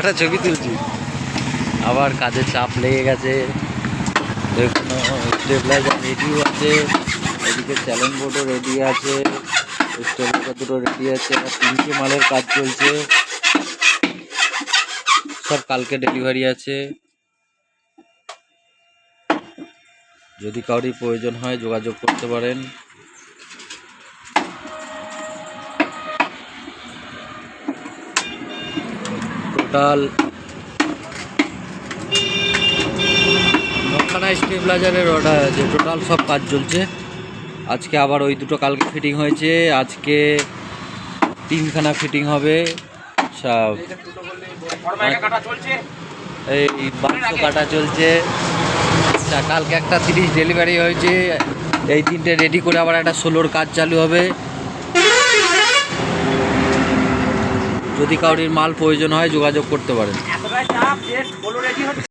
একটা ছবি তুলছি। আবার কাজের চাপ লেগে গেছে। রেডিও আছে। এদিকে চ্যালেঞ্জ বোর্ডও রেডি আছে। দুটো রেডি আছে। আর তিনটে মালের কাজ চলছে। সব কালকে ডেলিভারি আছে। যদি কাউরি প্রয়োজন হয় যোগাযোগ করতে পারেন। টোটাল নখানা স্টেবিলাইজারের অর্ডার আছে টোটাল সব কাজ চলছে। আজকে আবার ওই দুটো কালকে ফিটিং হয়েছে, আজকে তিনখানা ফিটিং হবে। সব এই বাক্স কাটা চলছে। কালকে একটা তিরিশ ডেলিভারি হয়েছে, এই তিনটে রেডি করে আবার একটা ষোলোর কাজ চালু হবে। যদি কাউরির মাল প্রয়োজন হয় যোগাযোগ করতে পারেন।